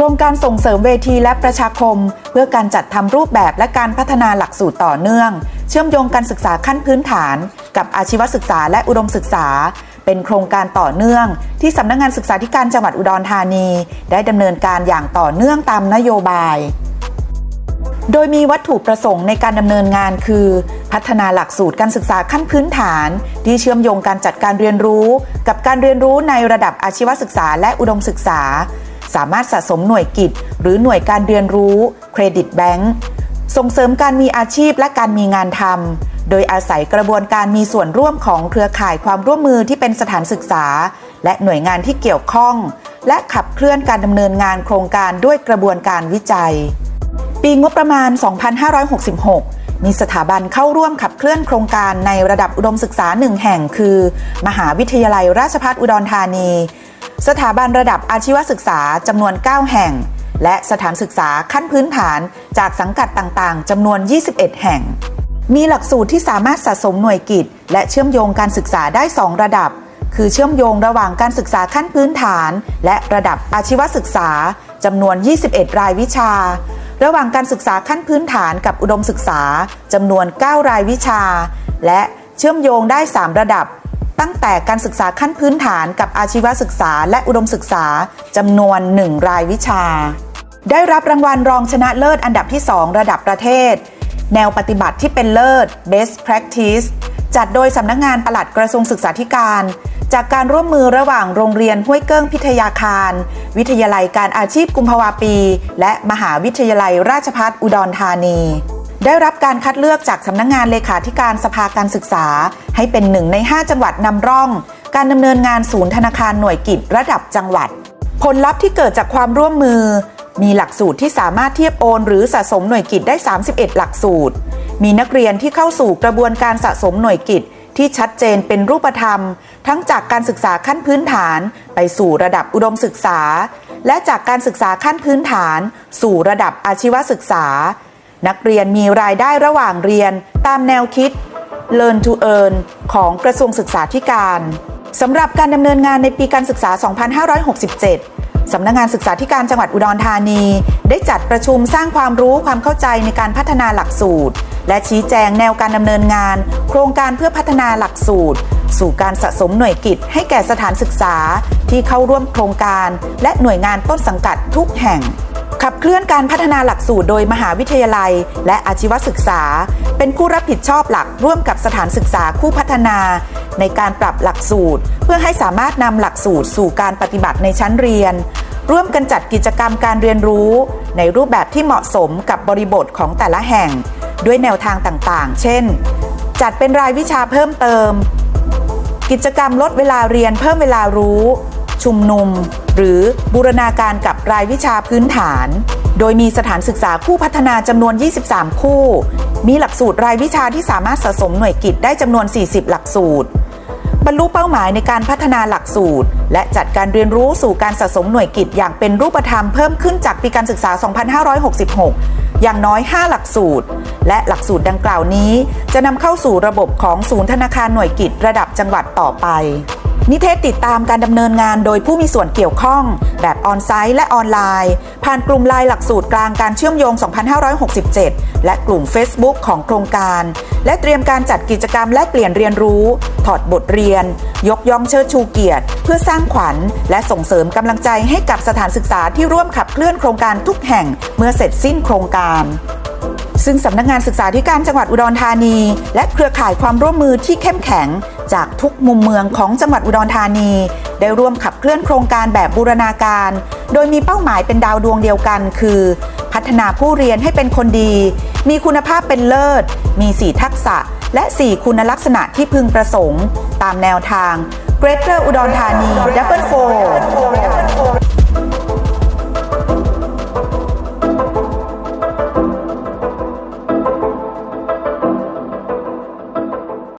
โครงการส่งเสริมเวทีและประชาคม เพื่อการจัดทำรูปแบบและการพัฒนาหลักสูตรต่อเนื่อง เชื่อมโยงการศึกษาขั้นพื้นฐาน กับอาชีวศึกษาและอุดมศึกษา เป็นโครงการต่อเนื่อง ที่สำนักงานศึกษาธิการจังหวัดอุดรธานี ได้ดำเนินการอย่างต่อเนื่องตามนโยบายโดยมีวัตถุประสงค์ในการดำเนินงานคือ พัฒนาหลักสูตรการศึกษาขั้นพื้นฐาน ที่เชื่อมโยงการจัดการเรียนรู้ กับการเรียนรู้ในระดับอาชีวศึกษาและอุดมศึกษา สามารถสะสมหน่วยกิจ หรือหน่วยการเรียนรู้เครดิตแบงก์ส่งเสริมการมีอาชีพและการมีงานทำโดยอาศัยกระบวนการมีส่วนร่วมของเครือข่ายความร่วมมือที่เป็นสถานศึกษา และหน่วยงานที่เกี่ยวข้อง และขับเคลื่อนการดำเนินงานโครงการด้วยกระบวนการวิจัย ปีงบประมาณ 2566มีสถาบันเข้าร่วมขับเคลื่อนโครงการในระดับอุดมศึกษาหนึ่งแห่งคือ มหาวิทยาลัยราชภัฏอุดรธานี สถาบันระดับอาชีวศึกษาจำนวน 9 แห่ง และสถานศึกษาขั้นพื้นฐานจากสังกัดต่างๆจำนวน 21 แห่ง มีหลักสูตรที่สามารถสะสมหน่วยกิจ และเชื่อมโยงการศึกษาได้ 2 ระดับ คือเชื่อมโยงระหว่างการศึกษาขั้นพื้นฐาน และระดับอาชีวศึกษาจำนวน 21 รายวิชา ระหว่างการศึกษาขั้นพื้นฐานกับอุดมศึกษาจำนวน 9 รายวิชา และเชื่อมโยงได้ 3 ระดับ ตั้งแต่การศึกษาขั้นพื้นฐานกับอาชีวศึกษาและอุดมศึกษาจำนวน 1 รายวิชา ได้รับรางวัลรองชนะเลิศอันดับที่ 2 ระดับประเทศ แนวปฏิบัติที่เป็นเลิศ Best Practice จัดโดยสำนักงงานปลัดกระทรวงศึกษาธิการ จากการร่วมมือระหว่างโรงเรียนห้วยเกิ้งพิทยาคาร วิทยาลัยการอาชีพกุมภาวาปี และมหาวิทยาลัยราชภัฏอุดรธานี ได้รับการคัดเลือกจากสำนักงงานเลขาธิการสภาการศึกษา ให้เป็นหนึ่งใน 5 จังหวัดนำร่อง การดำเนินงานศูนย์ธนาคารหน่วยกิจระดับจังหวัด ผลลัพธ์ที่เกิดจากความร่วมมือ มีหลักสูตรที่สามารถเทียบโอน หรือสะสมหน่วยกิจได้ 31 หลักสูตร มีนักเรียนที่เข้าสู่กระบวนการสะสมหน่วยกิจที่ชัดเจนเป็นรูปธรรม ทั้งจากการศึกษาขั้นพื้นฐานไปสู่ระดับอุดมศึกษา และจากการศึกษาขั้นพื้นฐาน สู่ระดับอาชีวศึกษา นักเรียนมีรายได้ระหว่างเรียนตามแนวคิด Learn to Earn ของกระทรวงศึกษาธิการสำหรับการดำเนินงานในปีการศึกษา 2567 สำนักงงานศึกษาธิการจังหวัดอุดรธานี ได้จัดประชุมสร้างความรู้ความเข้าใจในการพัฒนาหลักสูตร และชี้แจงแนวการดำเนินงาน โครงการเพื่อพัฒนาหลักสูตร สู่การสะสมหน่วยกิจให้แก่สถานศึกษาที่เข้าร่วมโครงการ และหน่วยงานต้นสังกัดทุกแห่ง ขับเคลื่อนการพัฒนาหลักสูตรโดยมหาวิทยาลัย และอาชีวศึกษา เป็นผู้รับผิดชอบหลักร่วมกับสถานศึกษาคู่พัฒนา ในการปรับหลักสูตร เพื่อให้สามารถนำหลักสูตรสู่การปฏิบัติในชั้นเรียน ร่วมกันจัดกิจกรรมการเรียนรู้ ในรูปแบบที่เหมาะสมกับบริบทของแต่ละแห่ง ด้วยแนวทางต่างๆ เช่น จัดเป็นรายวิชาเพิ่มเติม กิจกรรมลดเวลาเรียนเพิ่มเวลารู้ ชุมนุม หรือบูรณาการกับรายวิชาพื้นฐาน โดยมีสถานศึกษาคู่พัฒนาจำนวน 23 คู่ มีหลักสูตรรายวิชาที่สามารถสะสมหน่วยกิจได้จำนวน 40 หลักสูตร บรรลุเป้าหมายในการพัฒนาหลักสูตร และจัดการเรียนรู้สู่การสะสมหน่วยกิจอย่างเป็นรูปธรรมเพิ่มขึ้นจากปีการศึกษา 2566อย่างน้อย 5 หลักสูตร และหลักสูตรดังกล่าวนี้ จะนำเข้าสู่ระบบของศูนย์ธนาคารหน่วยกิจระดับจังหวัดต่อไป นิเทศติดตามการดำเนินงานโดยผู้มีส่วนเกี่ยวข้อง แบบออนไซต์และออนไลน์ ผ่านกลุ่มไลน์หลักสูตรกลางการเชื่อมโยง 2567 และกลุ่ม Facebook ของโครงการ และเตรียมการจัดกิจกรรมและเปลี่ยนเรียนรู้ ถอดบทเรียน ยกย่องเชิดชูเกียรติ เพื่อสร้างขวัญ และส่งเสริมกำลังใจให้กับสถานศึกษาที่ร่วมขับเคลื่อนโครงการทุกแห่งเมื่อเสร็จสิ้นโครงการ ซึ่งสำนักงานศึกษาธิการจังหวัดอุดรธานี และเครือข่ายความร่วมมือที่เข้มแข็ง จากทุกมุมเมืองของจังหวัดอุดรธานี ได้ร่วมขับเคลื่อนโครงการแบบบูรณาการ โดยมีเป้าหมายเป็นดาวดวงเดียวกัน คือ พัฒนาผู้เรียนให้เป็นคนดี มีคุณภาพเป็นเลิศ มี 4 ทักษะ และ 4 คุณลักษณะที่พึงประสงค์ ตามแนวทาง Greater อุดรธานี Double